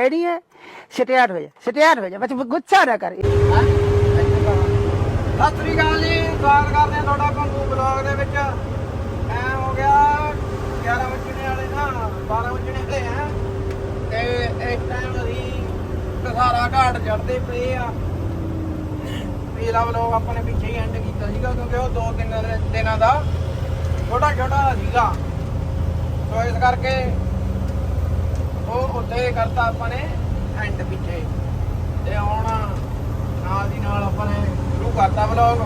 Ready ਹੈ? ਸਟਿਆਰ ਹੋ ਜਾ ਸਟਿਆਰ ਹੋ ਜਾ ਬਸ ਗੁੱਸਾ ਨਾ ਕਰ। ਸਤਿ ਸ੍ਰੀ ਅਕਾਲ ਜੀ, ਸਵਾਗਤ ਕਰਦੇ ਹਾਂ ਤੁਹਾਡਾ ਕੰਗੂ ਬਲੌਗ ਦੇ ਵਿੱਚ। ਟਾਈਮ ਹੋ ਗਿਆ 11 ਵਜੇ ਵਾਲੇ ਨਾ 12 ਵਜੇ ਵਾਲੇ ਆ। ਤੇ ਇਸ ਟਾਈਮ ਅਸੀਂ ਕਸਾਰਾ ਘਾਟ ਚੜਦੇ ਪਏ ਆ। ਪੀਲਾ ਬਲੌਗ ਆਪਾਂ ਨੇ ਪਿੱਛੇ ਹੀ ਐਂਡ ਕੀਤਾ ਸੀਗਾ, ਕਿਉਂਕਿ ਉਹ ਦੋ ਤਿੰਨ ਦਿਨਾਂ ਦਾ ਛੋਟਾ ਛੋਟਾ ਸੀਗਾ। ਸੋ ਇਸ ਕਰਕੇ ਉਹ ਉੱਤੇ ਕਰਤਾ ਆਪਾਂ ਨੇ ਐਂਡ ਪਿੱਛੇ। ਤੇ ਹੁਣ ਨਾਲ ਦੀ ਨਾਲ ਆਪਾਂ ਨੇ ਸ਼ੁਰੂ ਕਰਤਾ ਵਲੌਗ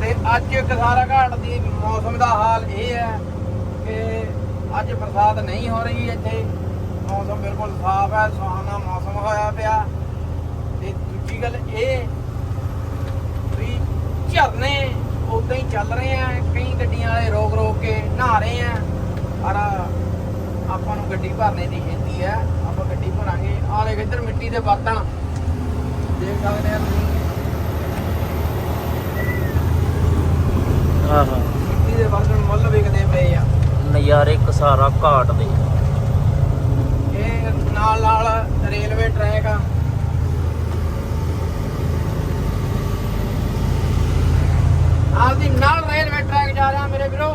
ਤੇ ਅੱਜ ਕਸਾਰਾ ਘਾਟ ਦੀ ਮੌਸਮ ਦਾ ਹਾਲ ਇਹ ਹੈ ਕਿ ਅੱਜ ਬਰਸਾਤ ਨਹੀਂ ਹੋ ਰਹੀ ਇੱਥੇ। ਮੌਸਮ ਬਿਲਕੁਲ ਸਾਫ਼ ਹੈ ਸੁਹਾਣਾ ਮੌਸਮ ਹੋਇਆ ਪਿਆ। ਤੇ ਦੂਜੀ ਗੱਲ ਇਹ, ਵੀ ਝਰਨੇ ਉਦਾਂ ਹੀ ਚੱਲ ਰਹੇ ਆ, ਕਈ ਗੱਡੀਆਂ ਵਾਲੇ ਰੋਕ ਰੋਕ ਕੇ ਨਹਾ ਰਹੇ ਆ। ਪਰ ਆਪਾਂ ਨੂੰ ਗੱਡੀ ਭਰਨੇ ਦੀ ਖੇਤੀ ਹੈ ਆਪਾਂ ਗੱਡੀ ਭਰਾਂਗੇ। ਆਹ ਦੇਖ ਇੱਧਰ ਮਿੱਟੀ ਦੇ ਬਰਤਨ ਦੇਖ ਸਕਦੇ ਆ ਤੁਸੀਂ। ਆਹਾ ਮਿੱਟੀ ਦੇ ਬਰਤਨ ਮੁੱਲ ਵਿਕਦੇ ਪਏ ਆ। ਨਜ਼ਾਰੇ ਕਸਾਰਾ ਘਾਟ ਦੇ। ਇਹ ਨਾਲ ਨਾਲ ਰੇਲਵੇ ਟਰੈਕ ਆ। ਨਾਲ ਦੀ ਨਾਲ ਰੇਲਵੇ ਟਰੈਕ ਜਾ ਰਿਹਾ ਮੇਰੇ ਵੀਰੋ।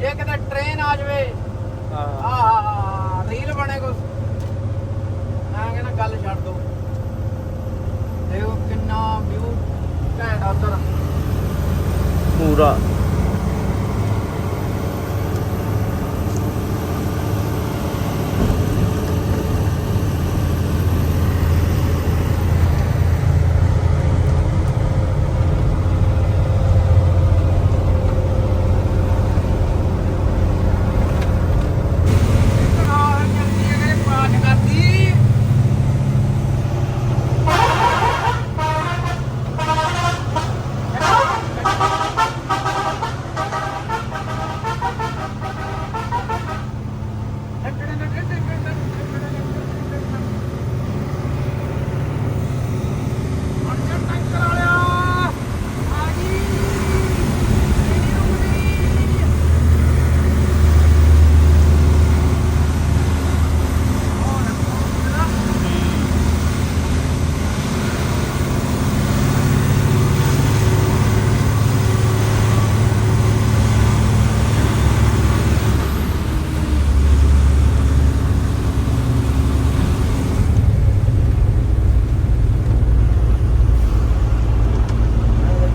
ਜੇ ਕਿਤੇ ਟ੍ਰੇਨ ਆ ਜਾਵੇ ਆਹ ਰੀਲ ਬਣੇ ਕੁਛ ਮੈਂ ਕਹਿੰਦਾ ਗੱਲ ਛੱਡ ਦੋ। ਦੇਖੋ ਕਿੰਨਾ ਵਿਊ ਘੈਂਟ ਆ ਉੱਧਰ। ਪੂਰਾ ਆਹ ਜਲਦੀ ਅਗਲੇ ਪਾਠ ਕਰਦੀ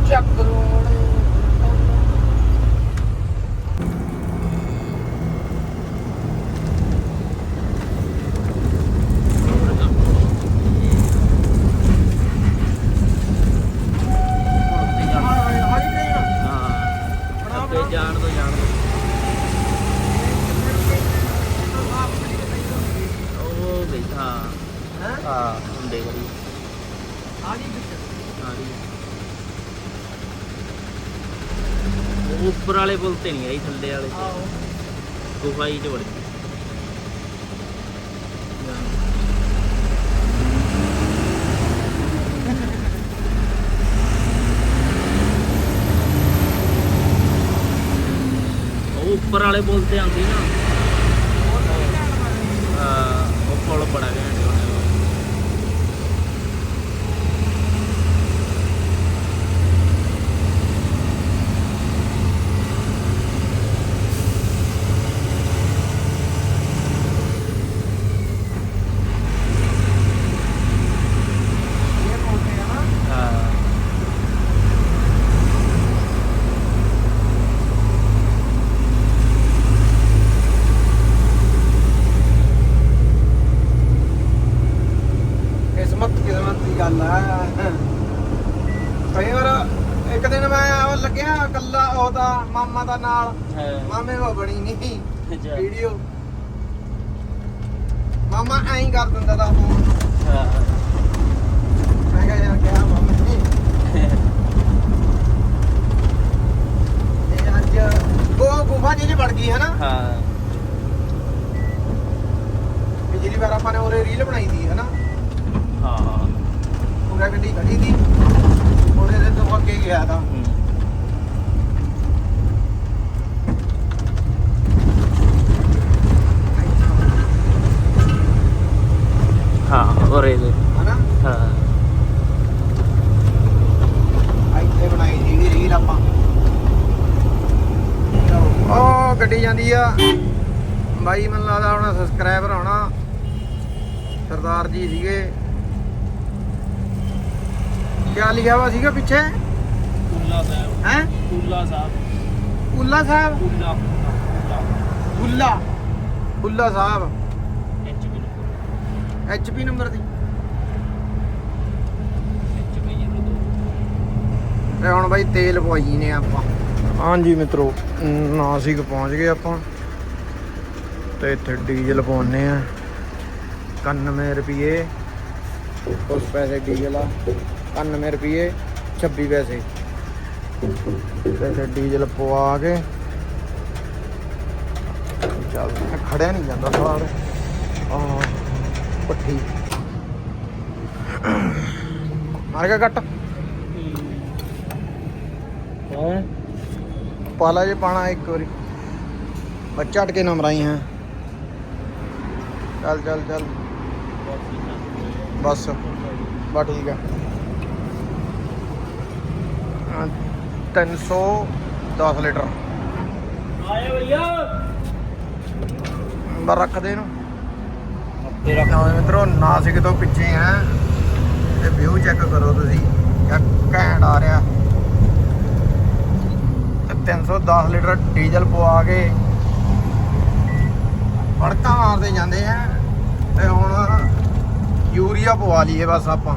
ਚੱਕ ਰੋੜ ਹਾਲੀ ਟ੍ਰੇਨ ਹਾਂ ਅੱਗੇ ਜਾਣ ਤੋਂ ਜਾਣ ਤੋਂ ਉਹ ਗਈ ਹਾਂ ਹੈ ਹਾਂ ਹੁੰਦੇ ਕਰੀ ਆਜੀ ਵਿੱਚ ਹਾਂ ਜੀ ਉਹ ਉੱਪਰ ਵਾਲੇ ਪੁਲ ਤੇ ਨਹੀਂ ਆਈ ਥੱਲੇ ਵਾਲੇ ਆਓ ਗੁਫਾ ਹੀ ਚ ਵੜ ਗਈ ਉਹ ਉੱਪਰ ਵਾਲੇ ਪੁਲ ਤੇ ਆਉਂਦੀ ਨਾ ਹਾਂ, ਉਹ ਪੁਲ ਬੜਾ ਘੈਂਟ ਬਣਿਆ ਹੋਇਆ। ਇਹ ਮੋਟੇ ਆ ਨਾ ਹਾਂ ਕਿਸਮਤ ਕਿਸਮਤ ਦੀ ਗੱਲ ਆ ਕਈ ਵਾਰ ਇੱਕ ਦਿਨ ਮੈਂ ਉਹ ਲੱਗਿਆ ਕੱਲਾ ਉਹਦਾ ਮਾਮਾ ਦਾ ਨਾਲ ਮਾਮੇ ਕੋ ਬਣੀ ਨਹੀਂ ਅੱਛਾ। ਵੀਡੀਓ ਮਾਮਾ ਐਂ ਕਰ ਦਿੰਦਾ ਦਾ ਫੋਨ ਹਾਂ ਮੈਂ ਕਿਹਾ ਯਾਰ ਕਿਹਾ ਮਾਮਾ ਇਹ ਅੱਜ ਉਹ ਗੁਫਾ ਜੀ ਚ ਵੜ ਗਈ ਹੈ ਨਾ। ਹਾਂ ਪਿਛਲੀ ਵਾਰ ਆਪਾਂ ਨੇ ਉਰੇ ਰੀਲ ਬਣਾਈ ਸੀ ਹੈ ਨਾ। ਹਾਂ। ਪੂਰਾ ਗੱਡੀ ਖੜੀ ਸੀ। ਉਹਦੇ ਦੇ ਤੋਂ ਅੱਗੇ ਗਿਆ ਤਾਂ। ਬਾਈ ਮੈਨੂੰ ਲੱਗਦਾ ਹੁਣ ਸਬਸਕ੍ਰਾਈਬਰ ਹੋਣਾ। ਸਰਦਾਰ ਜੀ ਸੀਗੇ। ਕਿਆ ਲਿਖਿਆ ਵਾ ਸੀਗਾ ਪਿੱਛੇ? ਕੁੱਲਾ ਸਾਹਿਬ। ਹੈ? ਕੁੱਲਾ ਸਾਹਿਬ। ਉੱਲਾ ਸਾਹਿਬ? ਕੁੱਲਾ। ਕੁੱਲਾ ਸਾਹਿਬ। ਨੂੰ ਐਚਪੀ ਨੰਬਰ ਦੀ। ਐਚਪੀ ਜੀ ਨੂੰ ਤੇ ਹੁਣ ਬਾਈ ਤੇਲ ਪਵਾਈ ਨੇ ਆਪਾਂ। ਹਾਂਜੀ ਮਿੱਤਰੋ, ਨਾਸਿਕ ਪਹੁੰਚ ਗਏ ਆਪਾਂ। ਤੇ ਇੱਥੇ ਡੀਜ਼ਲ ਪਾਉਣੇ ਆ। 91 ਰੁਪਏ। ਉਸ ਪੈਸੇ ਡੀਜ਼ਲ ਆ। 91 ਰੁਪਏ 26 ਪੈਸੇ। ਤੇ ਇੱਥੇ ਡੀਜ਼ਲ ਪਵਾ ਕੇ ਚੱਲ, ਖੜਿਆ ਨਹੀਂ ਜਾਂਦਾ ਸਾਰ ਆ ਪੱਠੀ। ਮਾਰ ਗਿਆ ਕੱਟ ਹਾਂ? ਪਾਲਾ ਜੇ ਪਾਣਾ ਇੱਕ ਵਾਰੀ। ਬੱਚਾ ਅਟਕੇ ਨਾ ਮਰਾਈ ਹੈ। ਚੱਲ ਚੱਲ ਚੱਲ। ਬਸ। ਬਾ ਠੀਕ ਹੈ ਅਹ 310 ਲੀਟਰ। ਆਏ ਭਈਆ ਬਾ ਰੱਖ ਦੇ ਇਹਨੂੰ। ਤੇਰਾ ਨਾ ਮਿੱਤਰੋ, ਨਾਸਿਕ ਤੋਂ ਪਿੱਛੇ ਹੈ। ਤੇ ਵਿਊ ਚੈੱਕ ਕਰੋ ਤੁਸੀਂ। ਕਿਆ ਘੈਂਟ ਆ ਰਿਹਾ। ਤੇ 310 ਲੀਟਰ ਡੀਜ਼ਲ ਪਵਾ ਕੇ ਫੜਕਾਂ ਮਾਰਦੇ ਜਾਂਦੇ ਆ। ਤੇ ਹੁਣ ਯੂਰੀਆ ਪਵਾ ਲਈਏ ਬਸ ਆਪਾਂ।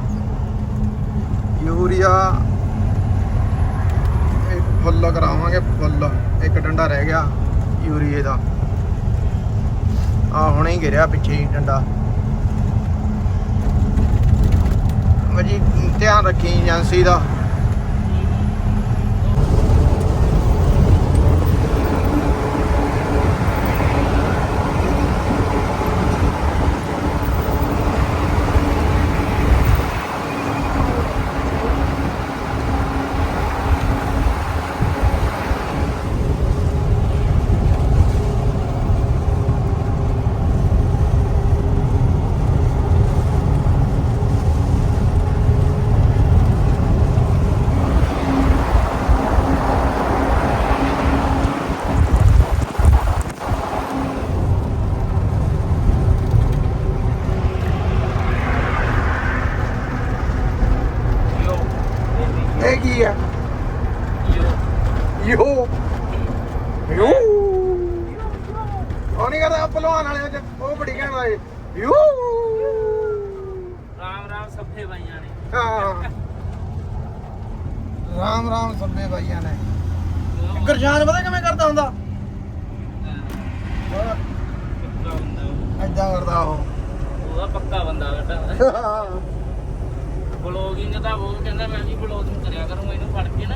ਯੂਰੀਆ ਫੁੱਲ ਕਰਾਵਾਂਗੇ ਫੁੱਲ। ਇੱਕ ਡੰਡਾ ਰਹਿ ਗਿਆ ਯੂਰੀਏ ਦਾ। ਆ ਹੁਣੇ ਹੀ ਗਿਰਿਆ ਪਿੱਛੇ ਹੀ ਡੰਡਾ। ਵਜੀ ਧਿਆਨ ਰੱਖੀ ਏਜੰਸੀ ਦਾ ਯੋ ਇਹ ਕੀ ਆ ਯੋ ਯੋ ਯੋ ਉਹ ਨਹੀਂ ਕਰਦਾ ਪਹਿਲਵਾਨ ਵਾਲਿਆਂ ਚ ਉਹ ਬੜੀ ਕਹਿਣਾ ਏ ਯੋ ਰਾਮ ਰਾਮ ਸਭੇ ਭਾਈਆਂ ਨੇ ਹਾਂ ਰਾਮ ਰਾਮ ਸੱਬੇ ਭਾਈਆਂ ਨੇ ਗਰਜਾਨ ਪਤਾ ਕਿਵੇਂ ਕਰਦਾ ਹੁੰਦਾ ਪੱਕਾ ਬੰਦਾ ਉਹ। ਐਦਾਂ ਕਰਦਾ ਉਹ ਉਹਦਾ ਪੱਕਾ ਬੰਦਾ ਬੇਟਾ ਬਲੌਗਿੰਗ ਦਾ ਉਹ ਕਹਿੰਦਾ ਮੈਂ ਵੀ ਬਲੌਗਿੰਗ ਕਰਿਆ ਕਰੂੰਗਾ ਇਹਨੂੰ ਫੜ ਕੇ ਨਾ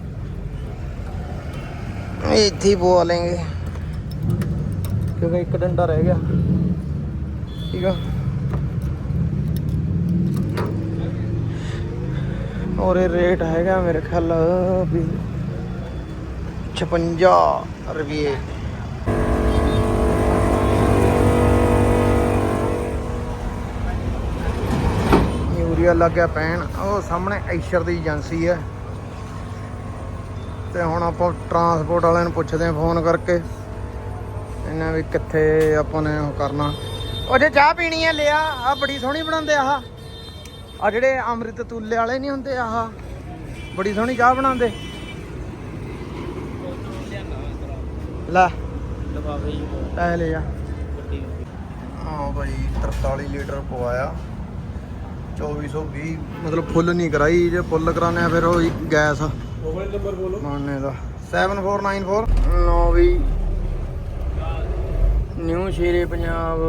ਇੱਥੇ ਹੀ ਪਵਾ ਲੈਂਗੇ। ਕਿਉਂਕਿ ਇੱਕ ਡੰਡਾ ਰਹਿ ਗਿਆ। ਠੀਕ ਆ। ਔਰ ਇਹ ਰੇਟ ਹੈਗਾ ਮੇਰੇ ਖਿਆਲ ਵੀ 56 ਰੁਪਏ। ਯੂਰੀਆ ਲੱਗ ਪੈਣ। ਉਹ ਸਾਹਮਣੇ ਐਸ਼ਰ ਦੀ ਏਜੰਸੀ ਹੈ। ਤੇ ਹੁਣ ਆਪਾਂ ਟਰਾਂਸਪੋਰਟ ਵਾਲਿਆਂ ਨੂੰ ਪੁੱਛਦੇ ਆਂ ਫੋਨ ਕਰਕੇ। ਇਹਨਾਂ ਵੀ ਕਿੱਥੇ ਆਪਾਂ ਨੇ ਉਹ ਕਰਨਾ। ਉਹ ਜੇ ਚਾਹ ਪੀਣੀ ਹੈ ਲਿਆ। ਆ ਬੜੀ ਸੋਹਣੀ ਬਣਾਉਂਦੇ ਆਹ। ਆ ਜਿਹੜੇ ਅੰਮ੍ਰਿਤ ਤੂਲੇ ਵਾਲੇ ਨਹੀਂ ਹੁੰਦੇ ਆਹ। ਬੜੀ ਸੋਹਣੀ ਚਾਹ ਬਣਾਉਂਦੇ। ਲੈ। ਲਵਾਵੇ ਜੀ ਲੈ ਲੈ ਆ ਹਾਂ 43 ਲੀਟਰ ਪਵਾਇਆ। 2420 ਮਤਲਬ ਫੁੱਲ ਨਹੀਂ ਕਰਾਈ, ਜੇ ਫੁੱਲ ਕਰਾਣੇ ਫਿਰ ਉਹ ਗੈਸ। ਮੋਬਾਈਲ ਨੰਬਰ ਬੋਲੋ। ਮਾਨੇ ਦਾ। 7494 ਨੋ ਵੀ। ਨਿਊ ਸ਼ੇਰੇ ਪੰਜਾਬ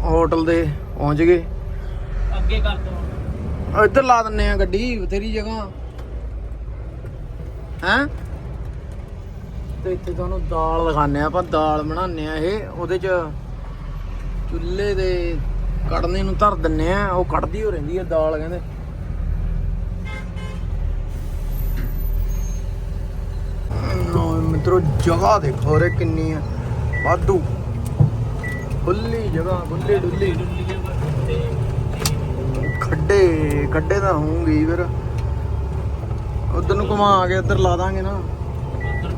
ਹੋਟਲ ਦੇ ਪਹੁੰਚ ਗਏ। ਅੱਗੇ ਕਰ ਦੋ। ਇੱਧਰ ਲਾ ਦਿੰਨੇ ਆ ਗੱਡੀ ਤੇਰੀ ਜਗ੍ਹਾ। ਹੈ? ਤੇ ਇੱਥੇ ਤੁਹਾਨੂੰ ਦਾਲ ਦਿਖਾਣੇ ਆ ਆਪਾਂ ਦਾਲ ਬਣਾਉਣੇ ਆ ਇਹ। ਉਹਦੇ ਚ ਚੁੱਲ੍ਹੇ ਦੇ ਕੜਨੇ ਨੂੰ ਧਰ ਦਿੰਨੇ ਆ। ਉਹ ਕੜਦੀ ਹੋ ਰਹਿੰਦੀ ਆ ਦਾਲ ਕਹਿੰਦੇ। ਮਿੱਤਰੋ, ਜਗ੍ਹਾ ਦੇਖੋ ਰੇ ਕਿੰਨੀ ਆ। ਵਾਧੂ। ਖੁੱਲੀ ਜਗ੍ਹਾ, ਖੁੱਲੀ ਡੁੱਲੀ। ਖੱਡੇ ਖੱਡੇ ਤਾਂ ਹੋਣਗੇ ਹੀ ਫਿਰ। ਉਧਰ ਨੂੰ ਘੁਮਾ ਕੇ ਉਧਰ ਲਾ ਦਾਂਗੇ ਨਾ। ਉੱਧਰ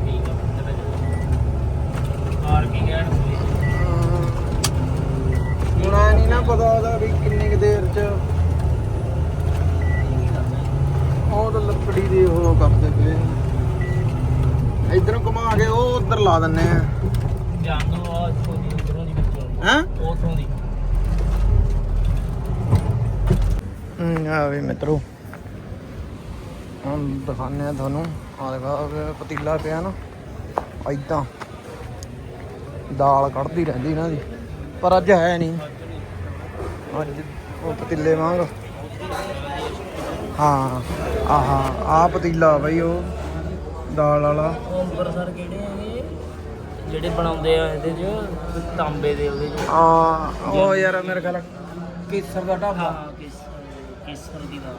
ਨਹੀਂ ਨਾ ਪਤਾ ਉਹਦਾ ਵੀ ਕਿੰਨੀ ਕੁ ਦੇਰ ਚ ਉਹ ਤਾਂ ਲੱਕੜੀ ਦੇ ਉਹ ਕਰਦੇ ਪਏ ਇਧਰੋਂ ਘੁਮਾ ਕੇ ਉਹ ਉਧਰ ਲਾ ਦਿੰਨੇ ਆ। ਜਾਨੋ ਆ ਛੋਟੀ ਉਧਰੋਂ ਦੀ ਵਿੱਚੋਂ ਹੈਂ? ਉਥੋਂ ਦੀ। ਆ ਵੀ ਮਿੱਤਰੋ। ਹੁਣ ਦਿਖਾਉਂਦੇ ਆ ਤੁਹਾਨੂੰ। ਆ ਦਿਖਾ ਪਤੀਲਾ ਪਿਆ ਨਾ। ਐਦਾਂ ਦਾਲ ਕੱਢਦੀ ਰਹਿੰਦੀ ਇਹਨਾਂ ਦੀ। ਪਰ ਅੱਜ ਹੈ ਨਹੀਂ। ਅੱਜ ਉਹ ਪਤੀਲੇ ਵਾਂਗ। ਹਾਂ ਆਹਾ ਆ ਪਤੀਲਾ ਬਈ ਉਹ ਦਾਲ ਵਾਲਾ। ਅੰਬਰਸਰ ਕਿਹੜੇ ਹੈਗੇ? ਜਿਹੜੇ ਬਣਾਉਂਦੇ ਆ ਇਹਦੇ ਚ ਤਾਂਬੇ ਦੇ ਉਹਦੇ ਚ। ਆ ਉਹ ਯਾਰ ਮੇਰੇ ਖਿਆਲ ਕੇਸਰ ਦਾ ਢਾਬਾ। ਹਾਂ ਕਿਸ ਕੇਸਰ ਦੀ ਦਾਲ।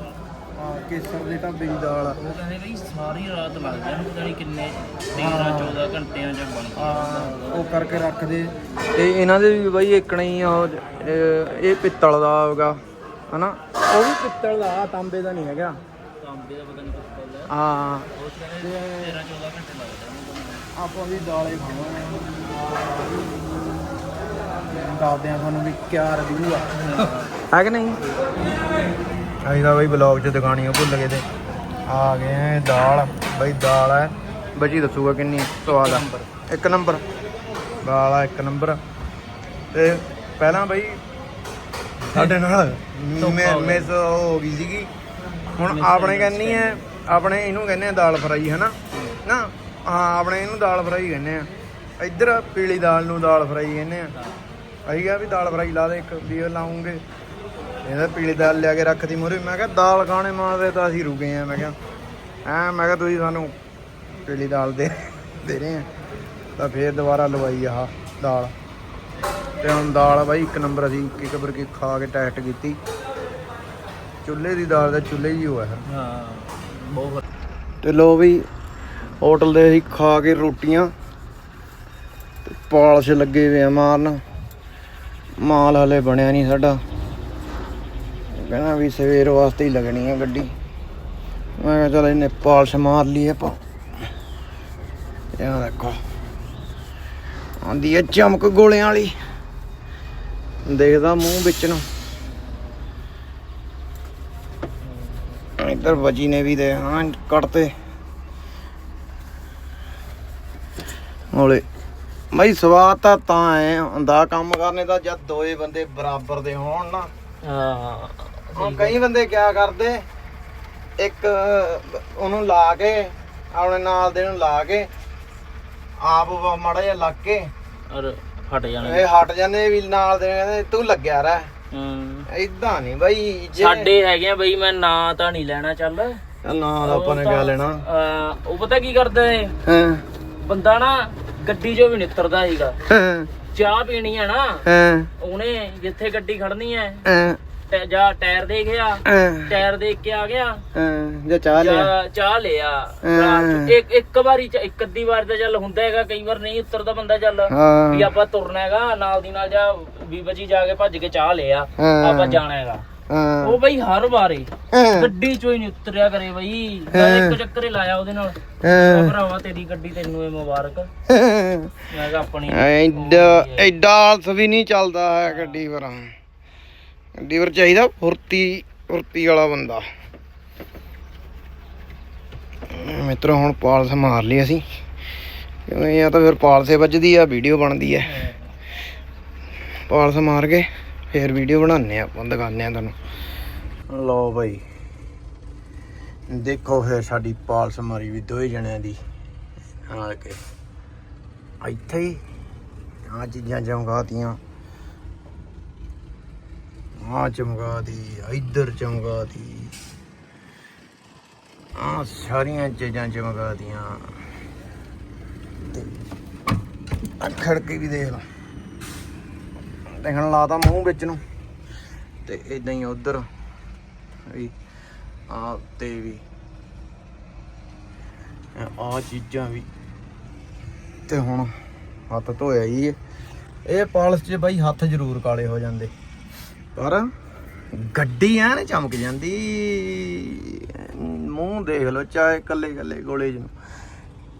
ਹਾਂ ਕੇਸਰ ਦੇ ਢਾਬੇ ਦੀ ਦਾਲ ਆ। ਉਹ ਕਹਿੰਦੇ ਬਈ ਸਾਰੀ ਰਾਤ ਲੱਗ ਪਤਾ ਨਹੀਂ ਕਿੰਨੇ 13 14 ਘੰਟਿਆਂ ਚ ਬਣ ਹਾਂ, ਉਹ ਕਰਕੇ ਰੱਖਦੇ। ਤੇ ਇਹਨਾਂ ਦੇ ਵੀ ਬਈ ਇੱਕਣਾ ਹੀ ਆ ਉਹ ਇਹ ਇਹ ਪਿੱਤਲ ਦਾ ਹੋਗਾ ਹਨਾ? ਉਹ ਵੀ ਪਿੱਤਲ ਦਾ ਆ, ਤਾਂਬੇ ਦਾ ਨਹੀਂ ਹੈਗਾ। ਤਾਂਬੇ ਦਾ ਪਤਾ ਨਹੀਂ ਕੁਝ ਬੋਲਿਆ ਹਾਂ। ਉਹ ਕਹਿੰਦੇ 13 14 ਘੰਟੇ ਲੱਗ ਜਾਣ ਆਪਾਂ ਵੀ ਦਾਲੇ ਦੱਸਦੇ ਆ ਤੁਹਾਨੂੰ ਵੀ ਕਿਆ ਰਿਵਿਊ ਆ। ਹੈ ਕਿ ਨਹੀਂ? ਅਸੀਂ ਤਾਂ ਬਈ ਬਲੌਗ 'ਚ ਦਿਖਾਣੀ ਭੁੱਲ ਗਏ ਤੇ। ਆ ਗਏ ਆ ਦਾਲ। ਬਈ ਦਾਲ ਹੈ ਬਜੀ ਦੱਸੂਗਾ ਕਿੰਨੀ ਸਵਾਦ ਆ। ਇੱਕ ਨੰਬਰ। ਦਾਲ ਆ ਇੱਕ ਨੰਬਰ। ਤੇ ਪਹਿਲਾਂ ਬਈ ਸਾਡੇ ਨਾਲ ਮਿਸ ਹੋ ਗਈ ਸੀਗੀ। ਹੁਣ ਆਪਣੇ ਕਹਿੰਨੀ ਹੈ ਆਪਣੇ ਇਹਨੂੰ ਕਹਿੰਦੇ ਆ ਦਾਲ ਫਰਾਈ ਹਨਾ? ਨਾ ਹਾਂ ਆਪਣੇ ਇਹਨੂੰ ਦਾਲ ਫਰਾਈ ਕਹਿੰਦੇ ਆ। ਇੱਧਰ ਪੀਲੀ ਦਾਲ ਨੂੰ ਦਾਲ ਫਰਾਈ ਕਹਿੰਦੇ ਆ। ਅਸੀਂ ਕਿਹਾ ਵੀ ਦਾਲ ਫਰਾਈ ਲਾ ਦੇ ਇੱਕ ਵੀ ਉਹ ਲਾਉਂਗੇ। ਇਹਦਾ ਪੀਲੀ ਦਾਲ ਲਿਆ ਕੇ ਰੱਖਦੀ ਮੂਹਰੇ ਮੈਂ ਕਿਹਾ ਦਾਲ ਖਾਣੇ ਮਾਰਦੇ ਤਾਂ ਅਸੀਂ ਰੁਕੇ ਆ ਮੈਂ ਕਿਹਾ। ਐ ਮੈਂ ਕਿਹਾ ਤੁਸੀਂ ਸਾਨੂੰ ਪੀਲੀ ਦਾਲ ਦੇ ਦੇ ਰਹੇ ਆ। ਤਾਂ ਫੇਰ ਦੁਬਾਰਾ ਲਵਾਈ ਆਹ ਦਾਲ। ਤੇ ਹੁਣ ਦਾਲ ਬਾਈ ਇੱਕ ਨੰਬਰ ਅਸੀਂ ਇੱਕ ਵਾਰ ਕੀ ਖਾ ਕੇ ਟੈਸਟ ਕੀਤੀ। ਚੁੱਲ੍ਹੇ ਦੀ ਦਾਲ ਦਾ ਚੁੱਲ੍ਹੇ ਹੀ ਹੋਇਆ ਹਾਂ ਬਹੁਤ ਤੇ ਲੋ ਵੀ ਹੋਟਲ ਦੇ ਅਸੀਂ ਖਾ ਕੇ ਰੋਟੀਆਂ ਤੇ ਪਾਲਸ਼ ਲੱਗੇ ਵੇ ਆ ਮਾਰਨ। ਮਾਲ ਹਲੇ ਬਣਿਆ ਨਹੀਂ ਸਾਡਾ। ਕਹਿੰਦਾ ਵੀ ਸਵੇਰ ਵਾਸਤੇ ਹੀ ਲੱਗਣੀ ਹੈ ਗੱਡੀ। ਮੈਂ ਕਿਹਾ ਚਲ ਇਹਨੇ ਪਾਲਸ਼ ਮਾਰ ਲਈ ਆਪਾਂ। ਇਹ ਦੇਖੋ ਆਂਦੀ ਹੈ ਚਮਕ ਗੋਲਿਆਂ ਵਾਲੀ। ਦੇਖਦਾ ਮੂੰਹ ਵਿੱਚ ਨੂੰ। ਇੱਧਰ ਵਜੀ ਨੇ ਵੀ ਦੇ, ਹਾਂ ਕੱਟਤੇ। ਹੋਲੇ। ਬਈ ਸਵਾਦ ਤਾਂ ਤਾਂ ਐ ਹੁੰਦਾ ਕੰਮ ਕਰਨੇ ਦਾ ਜਦ ਦੋਏ ਬੰਦੇ ਬਰਾਬਰ ਦੇ ਹੋਣ ਨਾ। ਹਾਂ। ਹੁਣ ਕਈ ਬੰਦੇ ਕਿਆ ਕਰਦੇ ਇੱਕ ਉਹਨੂੰ ਲਾ ਕੇ ਆਪਣੇ ਨਾਲ ਦੇ ਨੂੰ ਲਾ ਕੇ ਆਪ ਮਾੜਾ ਜਿਹਾ ਲੱਗ ਕੇ ਔਰ ਫਟ ਜਾਣੇ। ਇਹ ਹਟ ਜਾਂਦੇ ਵੀ ਨਾਲ ਦੇ ਕਹਿੰਦੇ ਤੂੰ ਲੱਗਿਆ ਰਹਿ। ਹੂੰ। ਇਦਾਂ ਨਹੀਂ ਬਈ ਸਾਡੇ ਹੈਗੇ ਆ ਬਈ ਮੈਂ ਨਾਂ ਤਾਂ ਨਹੀਂ ਲੈਣਾ ਚੱਲ। ਨਾ ਦਾ ਆਪਾਂ ਨੇ ਕਿਆ ਲੈਣਾ। ਉਹ ਪਤਾ ਕੀ ਕਰਦਾ? ਏ ਹਾਂ? ਬੰਦਾ ਨਾ ਗੱਡੀ 'ਚੋਂ ਵੀ ਨਿੱਤਰਦਾ ਸੀਗਾ। ਹਾਂ। ਚਾਹ ਪੀਣੀ ਆ ਨਾ ਹਾਂ। ਉਹਨੇ ਜਿੱਥੇ ਗੱਡੀ ਖੜਨੀ ਐ ਹਾਂ। ਟੈ- ਜਾਂ ਟਾਇਰ ਦੇਖ ਗਿਆ ਹਾਂ। ਟਾਇਰ ਦੇਖ ਕੇ ਆ ਗਿਆ। ਹਾਂ ਜੇ ਚਾਹ ਲਿਆ। ਜਾਂ ਚਾਹ ਲਿਆ। ਇੱਕ ਇੱਕ ਵਾਰੀ ਚ ਇੱਕ ਅੱਧੀ ਵਾਰ ਤਾਂ ਚੱਲ ਹੁੰਦਾ ਹੈਗਾ ਕਈ ਵਾਰ ਨਹੀਂ ਉਤਰਦਾ ਬੰਦਾ ਚੱਲ। ਹਾਂ। ਵੀ ਆਪਾਂ ਤੁਰਨਾ ਹੈਗਾ ਨਾਲ ਦੀ ਨਾਲ ਜਾਂ ਵੀ ਵਜੀ ਜਾ ਕੇ ਭੱਜ ਕੇ ਚਾਹ ਲਿਆ ਹਾਂ। ਆਪਾਂ ਜਾਣਾ ਹੈਗਾ। ਹਾਂ। ਉਹ ਬਈ ਹਰ ਵਾਰੇ ਹਾਂ। ਗੱਡੀ ਚੋਂ ਹੀ ਨਹੀਂ ਉਤਰਿਆ ਕਰੇ ਬਈ। ਮੈਂ ਇੱਕ ਚੱਕਰ ਹੀ ਲਾਇਆ ਉਹਦੇ ਨਾਲ। ਮੈਂ ਹਾਂ ਭਰਾਵਾ ਤੇਰੀ ਗੱਡੀ ਤੈਨੂੰ ਇਹ ਮੁਬਾਰਕ। ਮੈਂ ਕਿਹਾ ਆਪਣੀ ਐਡਾ ਐਡਾ ਆਲਸ ਵੀ ਨਹੀਂ ਚੱਲਦਾ ਹੈ ਗੱਡੀ ਪਰ। ਗੱਡੀ ਪਰ ਚਾਹੀਦਾ ਫੁਰਤੀ ਫੁਰਤੀ ਵਾਲਾ ਬੰਦਾ। ਮਿੱਤਰੋ ਹੁਣ ਪਾਲਸ ਮਾਰ ਲਈ ਅਸੀਂ। ਕਿਉਂਕਿ ਜਾਂ ਤਾਂ ਫਿਰ ਪਾਲਸੇ ਵੱਜਦੀ ਆ ਵੀਡੀਓ ਬਣਦੀ ਹੈ। ਪਾਲਸ ਮਾਰ ਕੇ ਫਿਰ ਵੀਡੀਓ ਬਣਾਉਂਦੇ ਆ ਆਪਾਂ ਦਿਖਾਉਂਦੇ ਆ ਤੁਹਾਨੂੰ। ਲਓ ਭਾਈ ਦੇਖੋ ਫਿਰ ਸਾਡੀ ਪਾਲਸ ਮਾਰੀ ਵੀ ਦੋਏ ਜਣਿਆਂ ਦੀ। ਨਾਲ ਕੇ। ਇੱਥੇ ਹੀ ਆ ਚੀਜ਼ਾਂ ਚਮਕਾਤੀਆਂ। ਆ ਚਮਕਾਤੀ, ਇੱਧਰ ਚਮਕਾਤੀ। ਆ ਸਾਰੀਆਂ ਚੀਜ਼ਾਂ ਚਮਕਾਤੀਆਂ। ਤੇ ਆ ਖੜਕੇ ਵੀ ਦੇਖ ਲਾ ਦੇਖਣ ਲਾਤਾ ਮੂੰਹ ਵਿੱਚ ਨੂੰ। ਤੇ ਇਦਾਂ ਹੀ ਉਧਰ ਵੀ, ਆ ਤੇ ਵੀ। ਆ ਚੀਜ਼ਾਂ ਵੀ। ਤੇ ਹੁਣ ਹੱਥ ਧੋਇਆ ਹੀ ਇਹ ਪਾਲਸ 'ਚ ਬਾਈ ਹੱਥ ਜ਼ਰੂਰ ਕਾਲੇ ਹੋ ਜਾਂਦੇ। ਪਰ ਗੱਡੀ ਐਨ ਚਮਕ ਜਾਂਦੀ। ਮੂੰਹ ਦੇਖ ਲੋ ਚਾਹੇ ਕੱਲੇ ਕੱਲੇ ਗੋਲੇ ਜਿਹਨੂੰ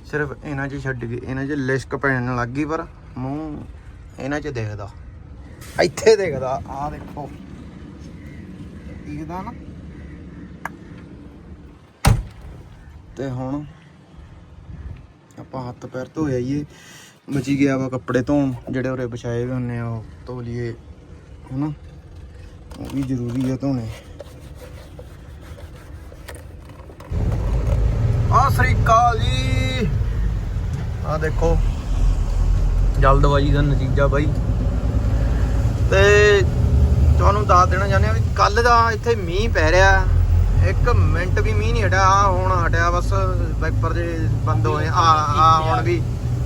ਸਿਰਫ ਇਹਨਾਂ 'ਚ ਛੱਡ ਕੇ, ਇਹਨਾਂ 'ਚ ਲਿਸ਼ਕ ਪੈਣ ਲੱਗ ਗਈ, ਪਰ ਮੂੰਹ ਇਹਨਾਂ 'ਚ ਦੇਖਦਾ। ਇੱਥੇ ਦਿਖਦਾ ਆਹ ਦੇਖੋ। ਦਿਖਦਾ ਨਾ। ਤੇ ਹੁਣ ਆਪਾਂ ਹੱਥ ਪੈਰ ਧੋ ਆਈਏ। ਬਚੀ ਗਿਆ ਵਾ ਕੱਪੜੇ ਧੋਣ, ਜਿਹੜੇ ਉਰੇ ਵਿਛਾਏ ਹੋਏ ਹੁੰਨੇ ਆ, ਉਹ ਧੋ ਲਈਏ, ਹਨਾ? ਉਹ ਵੀ ਜ਼ਰੂਰੀ ਆ ਧੋਣੇ। ਆ ਸ੍ਰੀ ਅਕਾਲ ਜੀ। ਆ ਦੇਖੋ, ਜਲਦਬਾਜ਼ੀ ਦਾ ਨਤੀਜਾ ਬਾਈ। ਤੇ ਤੁਹਾਨੂੰ ਦੱਸ ਦੇਣਾ ਚਾਹੁੰਦੇ ਆ ਵੀ ਕੱਲ ਦਾ ਇੱਥੇ ਮੀਂਹ ਪੈ ਰਿਹਾ। ਇੱਕ ਮਿੰਟ ਵੀ ਮੀਂਹ ਨਹੀਂ ਹਟਿਆ ਆ ਹੁਣ ਹਟਿਆ ਬਸ ਵਾਈਪਰ ਜੇ ਬੰਦ ਹੋਏ ਆ ਆ ਹੁਣ ਵੀ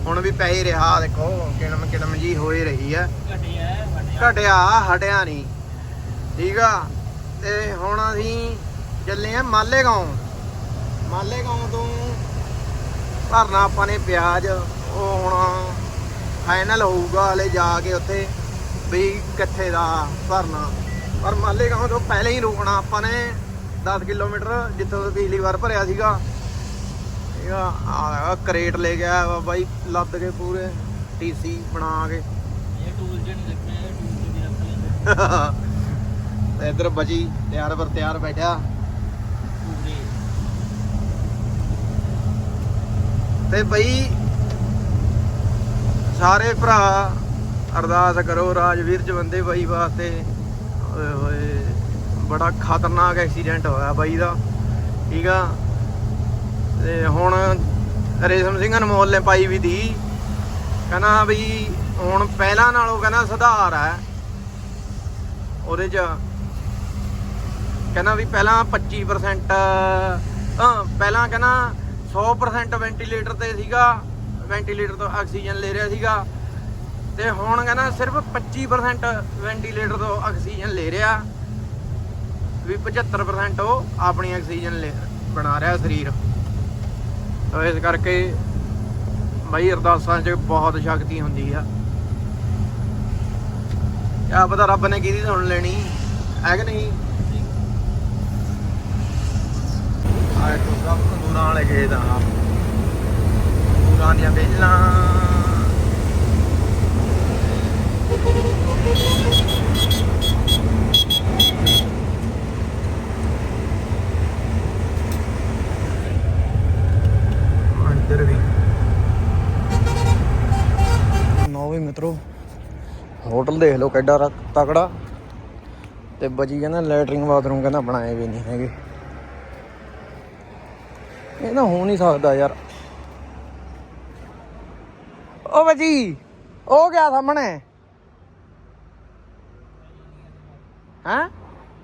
ਹੁਣ ਵੀ ਪੈ ਹੀ ਰਿਹਾ। ਦੇਖੋ, ਕਿਣਮ ਕਿਣਮ ਜੀ ਹੋਏ ਰਹੀ ਆ। ਹਟਿਆ ਘਟਿਆ, ਹਟਿਆ ਨਹੀਂ। ਠੀਕ ਆ, ਤੇ ਹੁਣ ਅਸੀਂ ਚੱਲੇ ਆ ਮਾਲੇਗਾਉਂ। ਮਾਲੇਗਾਉਂ ਤੋਂ ਭਰਨਾ ਆਪਾਂ ਨੇ ਪਿਆਜ਼, ਉਹ ਹੁਣ ਫਾਈਨਲ ਹੋਊਗਾ ਹਲੇ ਜਾ ਕੇ ਉੱਥੇ। ਵੀ ਕਿੱਥੇ ਦਾ ਭਰਨਾ ਪਰ ਮਾਲੇਗਾਉਂ ਤੋਂ ਪਹਿਲੇ ਹੀ ਰੁਕਣਾ ਆਪਾਂ ਨੇ 10 ਕਿਲੋਮੀਟਰ ਜਿੱਥੋਂ ਪਿਛਲੀ ਵਾਰ ਭਰਿਆ ਸੀਗਾ। ਆ ਕਰੇਟ ਲੈ ਗਿਆ ਬਾਈ ਲੱਦ ਕੇ ਪੂਰੇ ਟੀਸੀ ਬਣਾ ਕੇ। ਇਹ ਟੂਲ ਇਹ ਟੂਲ ਜਿਹੜੀ ਰੱਖ ਇਧਰ ਬਜੀ ਤਿਆਰ ਪਰ ਤਿਆਰ ਬੈਠਾ ਪੂਰੇ। ਤੇ ਬਈ ਸਾਰੇ ਭਰਾ ਅਰਦਾਸ ਕਰੋ ਰਾਜਵੀਰ ਜਵੰਦੇ ਬਾਈ ਵਾਸਤੇ। ਓਏ ਹੋਏ, ਬੜਾ ਖਤਰਨਾਕ ਐਕਸੀਡੈਂਟ ਹੋਇਆ ਬਾਈ ਦਾ। ਠੀਕ ਆ? ਤੇ ਹੁਣ ਰੇਸ਼ਮ ਸਿੰਘ ਅਨਮੋਲ ਨੇ ਪਾਈ ਵੀ ਦੀ। ਕਹਿੰਦਾ ਵੀ ਹੁਣ ਪਹਿਲਾਂ ਨਾਲੋਂ ਕਹਿੰਦਾ ਸੁਧਾਰ ਹੈ। ਉਹਦੇ ਚ ਕਹਿੰਦਾ ਵੀ ਪਹਿਲਾਂ 25% ਪਹਿਲਾਂ ਕਹਿੰਦਾ 100% ਵੈਂਟੀਲੇਟਰ ਤੇ ਸੀਗਾ ਵੈਂਟੀਲੇਟਰ ਤੋਂ ਆਕਸੀਜਨ ਲੈ ਰਿਹਾ ਸੀਗਾ। ਤੇ ਹੁਣ ਕਹਿੰਦਾ ਸਿਰਫ 25% ਵੈਂਟੀਲੇਟਰ ਤੋਂ ਆਕਸੀਜਨ ਲੈ ਰਿਹਾ। ਵੀ 75% ਉਹ ਆਪਣੀ ਆਕਸੀਜਨ ਲੈ ਬਣਾ ਰਿਹਾ ਸਰੀਰ। ਤਾਂ ਇਸ ਕਰਕੇ ਬਈ ਅਰਦਾਸਾਂ 'ਚ ਬਹੁਤ ਸ਼ਕਤੀ ਹੁੰਦੀ ਆ। ਕਿਆ ਪਤਾ ਰੱਬ ਨੇ ਕਿਹਦੀ ਸੁਣ ਲੈਣੀ? ਹੈ ਕਿ ਨਹੀਂ? ਆਏ ਤੋਂ ਸਭ ਤੰਦੂਰਾਂ ਵਾਲੇ ਖੇਤ ਆ। ਤੰਦੂਰਾਂ ਦੀਆਂ ਵੇਲਾਂ। ਵੀ ਮਿੱਤਰੋ, ਹੋਟਲ ਦੇਖ ਲਓ ਕਿੱਡਾ ਤਕੜਾ। ਤੇ ਬਜੀ ਕਹਿੰਦਾ ਲੈਟਰਿੰਗ ਬਾਥਰੂਮ, ਕਹਿੰਦਾ ਬਣਾਏ ਵੀ ਨਹੀਂ ਹੈਗੇ। ਇਹ ਤਾਂ ਹੋ ਨਹੀਂ ਸਕਦਾ ਯਾਰ। ਓ ਬਜੀ ਉਹ ਗਿਆ ਸਾਹਮਣੇ। ਹਾਂ?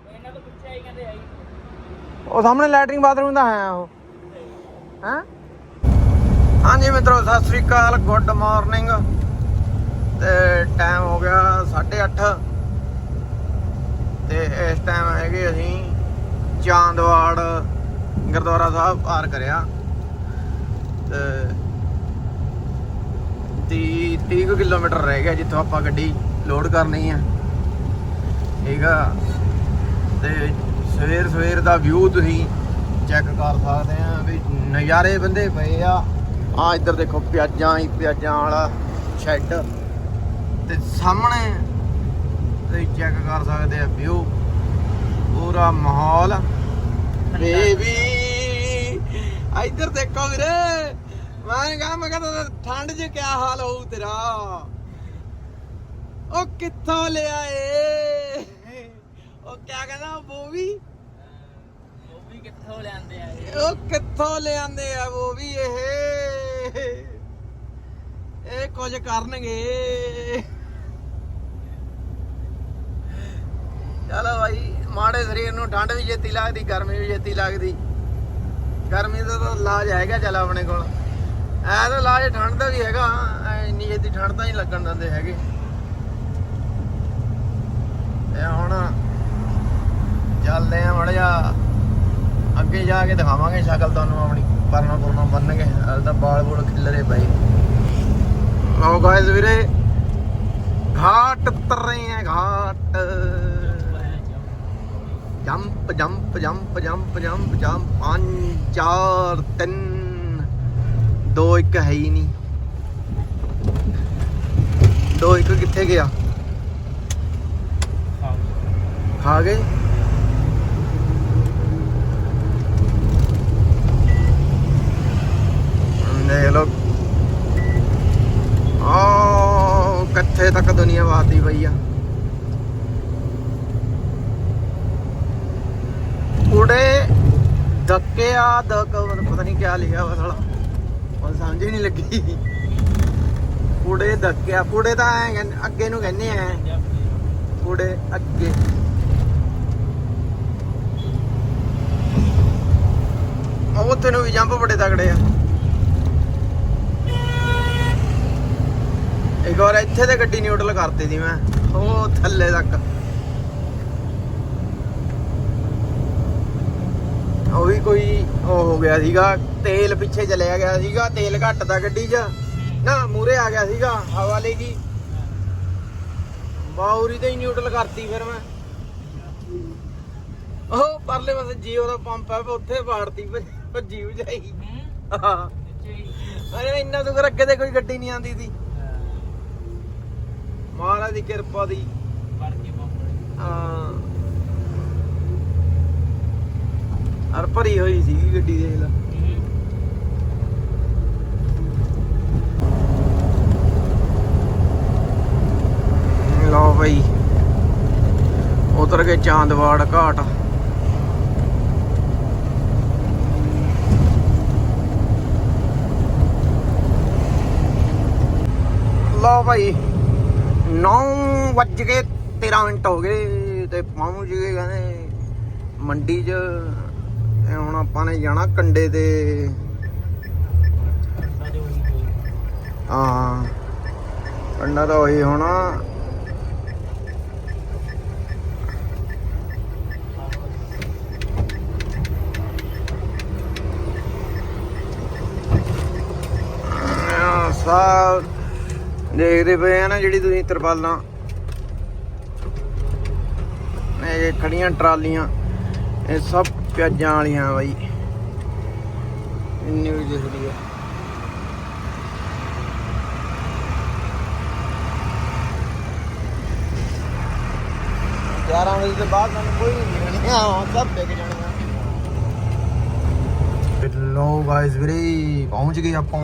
ਇਹਨਾਂ ਤੋਂ ਪੁੱਛਿਆ ਹੀ ਕਹਿੰਦੇ ਆਈ। ਉਹ ਸਾਹਮਣੇ ਲੈਟਰਿੰਗ ਬਾਥਰੂਮ ਦਾ ਹੈ ਉਹ। ਹਾਂ? ਹਾਂਜੀ ਮਿੱਤਰੋ ਸਤਿ ਸ੍ਰੀ ਅਕਾਲ ਗੁੱਡ ਮਾਰਨਿੰਗ। ਤੇ ਟਾਈਮ ਹੋ ਗਿਆ 8:30 ਤੇ ਇਸ ਟਾਈਮ ਹੈਗੇ ਅਸੀਂ ਚਾਂਦਵਾੜ ਗੁਰਦੁਆਰਾ ਸਾਹਿਬ ਪਾਰ ਕਰਿਆ। ਤੇ ਦੀ 30 ਕੁ ਕਿਲੋਮੀਟਰ ਰਹਿ ਗਿਆ ਜਿੱਥੋਂ ਆਪਾਂ ਗੱਡੀ ਲੋਡ ਕਰਨੀ ਆ। ਠੀਕ ਆ? ਤੇ ਸਵੇਰ ਸਵੇਰ ਦਾ ਵਿਊ ਤੁਸੀਂ ਚੈੱਕ ਕਰ ਸਕਦੇ ਆ ਵੀ ਨਜ਼ਾਰੇ ਬੰਦੇ ਪਏ ਆ। ਆ ਇੱਧਰ ਦੇਖੋ ਪਿਆਜ਼ਾਂ ਹੀ ਪਿਆਜ਼ਾਂ ਵਾਲਾ ਸ਼ੈੱਡ ਤੇ ਸਾਹਮਣੇ ਤੁਸੀਂ ਚੈੱਕ ਕਰ ਸਕਦੇ ਆ ਵਿਊ ਪੂਰਾ ਮਾਹੌਲ। ਬੇਬੀ ਇੱਧਰ ਦੇਖੋ ਵੀਰੇ। ਮੈਂ ਕਹਾਂ ਮੈਂ ਕਹਿੰਦਾ ਠੰਡ 'ਚ ਕਿਆ ਹਾਲ ਹੋਊ ਤੇਰਾ? ਉਹ ਕਿੱਥੋਂ ਲਿਆ ਏ ਉਹ ਕਿਆ ਕਹਿੰਦਾ ਉਹ ਵੀ ਉਹ ਵੀ ਕਿੱਥੋਂ ਲਿਆਂਦੇ ਆ ਇਹ? ਉਹ ਕਿੱਥੋਂ ਲਿਆਂਦੇ ਆ ਉਹ ਵੀ ਇਹ? ਇਹ ਕੁਝ ਕਰਨਗੇ। ਚਲੋ ਭਾਈ ਮਾੜੇ ਸਰੀਰ ਨੂੰ ਠੰਡ ਵੀ ਛੇਤੀ ਲੱਗਦੀ ਗਰਮੀ ਵੀ ਛੇਤੀ ਲੱਗਦੀ। ਗਰਮੀ ਦਾ ਤਾਂ ਇਲਾਜ ਹੈਗਾ ਚੱਲ ਆਪਣੇ ਕੋਲ। ਐ ਤਾਂ ਇਲਾਜ ਠੰਡ ਦਾ ਵੀ ਹੈਗਾ ਐ ਇੰਨੀ ਛੇਤੀ ਠੰਡ ਤਾਂ ਨਹੀਂ ਲੱਗਣ ਦਿੰਦੇ ਹੈਗੇ। ਤੇ ਹੁਣ ਚੱਲਦੇ ਆ ਮੜਾ ਜਾ ਅੱਗੇ ਜਾ ਕੇ ਦਿਖਾਵਾਂਗੇ ਸ਼ਕਲ ਤੁਹਾਨੂੰ ਆਪਣੀ। ਪਰਨਾ ਪੁਰਨਾ ਬੰਨ ਕੇ ਹਾਲ ਤਾਂ ਬਾਲ ਬੋਲ ਖਿੱਲਰੇ ਪਏ। ਲਓ ਗਾਇਸ ਵੀਰੇ, ਘਾਟ ਉਤਰ ਆ, ਘਾਟ। Jump jump jump jump jump jump. 5 4 3 2 1 ਹੈ ਹੀ ਨਹੀਂ। 2 1 ਕਿੱਥੇ ਗਿਆ? ਖਾ ਗਏ? ਧੱਕਿਆ ਧੱਕ ਪਤਾ ਨਹੀਂ ਕਿਆ ਲਿਖਿਆ ਵਾ ਸਾਲਾ। ਉਹ ਸਮਝ ਹੀ ਨਹੀਂ ਲੱਗੀ। ਕੁੜੇ ਧੱਕਿਆ ਕੁੜੇ ਤਾਂ ਐਂ ਅੱਗੇ ਨੂੰ ਕਹਿੰਦੇ ਆ। ਕੁੜੇ ਅੱਗੇ। ਉਹ ਉੱਥੇ ਵੀ ਜੰਪ ਬੜੇ ਤਗੜੇ ਆ। ਇੱਕ ਵਾਰ ਇੱਥੇ ਤੇ ਗੱਡੀ ਨਿਊਟਰਲ ਕਰਤੀ ਸੀ ਮੈਂ, ਉਹ ਥੱਲੇ ਤੱਕ ਉਹ ਵੀ ਕੋਈ ਉਹ ਹੋ ਗਿਆ ਸੀਗਾ ਤੇਲ ਪਿੱਛੇ ਚਲਿਆ ਗਿਆ ਸੀਗਾ ਤੇਲ ਘੱਟ ਤਾ ਗੱਡੀ 'ਚ। ਨਾ ਮੂਰੇ ਆ ਗਿਆ ਸੀਗਾ ਹਵਾ ਲੈ ਗਈ। ਬਾਉਰੀ ਤੇ ਨਿਊਟਰਲ ਕਰਤੀ ਫਿਰ ਮੈਂ। ਉਹ ਪਰਲੇ ਪਾਸੇ ਜੀਓ ਦਾ ਪੰਪ ਹੈ ਉੱਥੇ ਬਾੜਤੀ ਭੱਜੀ ਵਜਾਈ ਹਾਂ। ਅਰੇ ਇੰਨਾ ਦੁੱਖ ਅੱਗੇ ਤੇ ਕੋਈ ਗੱਡੀ ਨਹੀਂ ਆਂਦੀ ਸੀ। ਮਹਾਰਾਜ ਦੀ ਕਿਰਪਾ ਦੀ। ਹਾਂ। ਅਰ ਭਰੀ ਹੋਈ ਸੀਗੀ ਗੱਡੀ ਦੇਖ ਲਾ। ਲਓ ਭਾਈ ਉਤਰ ਕੇ ਚਾਂਦਵਾੜ ਘਾਟ। ਲਓ ਭਾਈ 9 ਵੱਜ ਕੇ 13 ਮਿੰਟ ਹੋ ਗਏ ਤੇ ਪਹੁੰਚ ਗਏ ਕਹਿੰਦੇ ਮੰਡੀ 'ਚ। ਤੇ ਹੁਣ ਆਪਾਂ ਨੇ ਜਾਣਾ ਕੰਡੇ ਤੇ। ਹਾਂ। ਕੰਡਾ ਤਾਂ ਉਹੀ ਹੋਣਾ। ਆਹ ਦੇਖਦੇ ਪਏ ਆ ਨਾ ਜਿਹੜੀ ਤੁਸੀਂ ਤਰਪਾਲਾਂ। ਇਹ ਖੜੀਆਂ ਟਰਾਲੀਆਂ, ਇਹ ਸਭ ਪਿਆਜ਼ਾਂ ਵਾਲੀਆਂ ਬਾਈ। ਇੰਨੀ ਵੀ ਦਿਖਦੀ ਆ। ਗਿਆਰਾਂ ਵਜੇ ਤੋਂ ਬਾਅਦ ਸਾਨੂੰ ਕੋਈ ਨਹੀਂ ਹਾਂ ਸਭ ਵਿਕ ਜਾਣੀਆਂ ਲੋ ਗਾਇਸ ਵੀਰੇ ਪਹੁੰਚ ਗਏ ਆਪਾਂ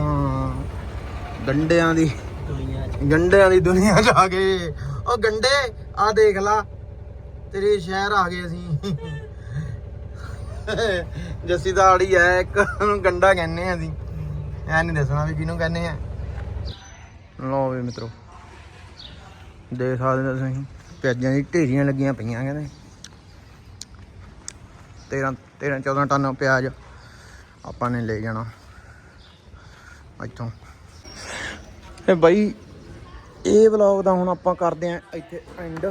ਗੰਡਿਆਂ ਦੀ ਗੰਡਿਆਂ ਦੀ ਦੁਨੀਆ ਚ ਆ ਗਏ। ਉਹ ਗੰਡੇ ਆ ਦੇਖ ਲਾ ਤੇਰੇ ਸ਼ਹਿਰ ਆ ਗਏ ਅਸੀਂ। ਜੱਸੀ ਦਾ ਆੜੀ ਹੈ, ਇੱਕ ਨੂੰ ਗੰਡਾ ਕਹਿੰਦੇ ਆ ਅਸੀਂ। ਐ ਨਹੀਂ ਦੱਸਣਾ ਵੀ ਕਿਹਨੂੰ ਕਹਿੰਦੇ ਆ। ਲਓ ਵੀ ਮਿੱਤਰੋ, ਦੇਖ ਸਕਦੇ ਤੁਸੀਂ, ਪਿਆਜ਼ਾਂ ਦੀ ਢੇਰੀਆਂ ਲੱਗੀਆਂ ਪਈਆਂ ਕਹਿੰਦੇ। 13 13 14 ਟਨ ਪਿਆਜ਼ ਆਪਾਂ ਨੇ ਲੈ ਜਾਣਾ ਇੱਥੋਂ। ਤੇ ਬਾਈ, ਇਹ ਵਲੌਗ ਦਾ ਹੁਣ ਆਪਾਂ ਕਰਦੇ ਆਂ ਇੱਥੇ ਐਂਡ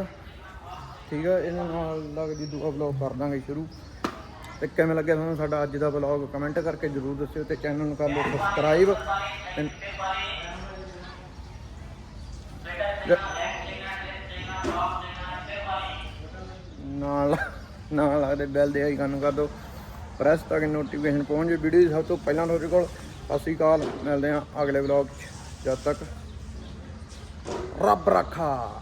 ਠੀਕ ਆ ਇਹਨਾਂ ਨਾਲ ਲੱਗਦੀ ਦੂਆ ਵਲੌਗ ਕਰ ਦਾਂਗੇ ਸ਼ੁਰੂ। ਤੇ ਕਿਵੇਂ ਲੱਗਿਆ ਤੁਹਾਨੂੰ ਸਾਡਾ ਅੱਜ ਦਾ ਵਲੌਗ ਕਮੈਂਟ ਕਰਕੇ ਜਰੂਰ ਦੱਸਿਓ ਤੇ ਚੈਨਲ ਨੂੰ ਕਰ ਲਓ ਸਬਸਕ੍ਰਾਈਬ ਨਾਲ ਨਾਲ ਲੱਗਦੇ ਬੈਲ ਦੇ ਆਈਕਨ ਨੂੰ ਕਰ ਦਿਓ। ਪ੍ਰੈਸ ਤਾਂ ਕਿ ਨੋਟੀਫਿਕੇਸ਼ਨ ਪਹੁੰਚ ਜੇ ਵੀਡੀਓ ਸਭ ਤੋਂ ਪਹਿਲਾਂ ਤੁਹਾਡੇ ਕੋਲ ਸਤਿ ਸ਼੍ਰੀ ਅਕਾਲ। ਮਿਲਦੇ ਹਾਂ ਅਗਲੇ ਵਲੌਗ 'ਚ। ਜਦ ਤੱਕ ਰੱਬ ਰੱਖਾ।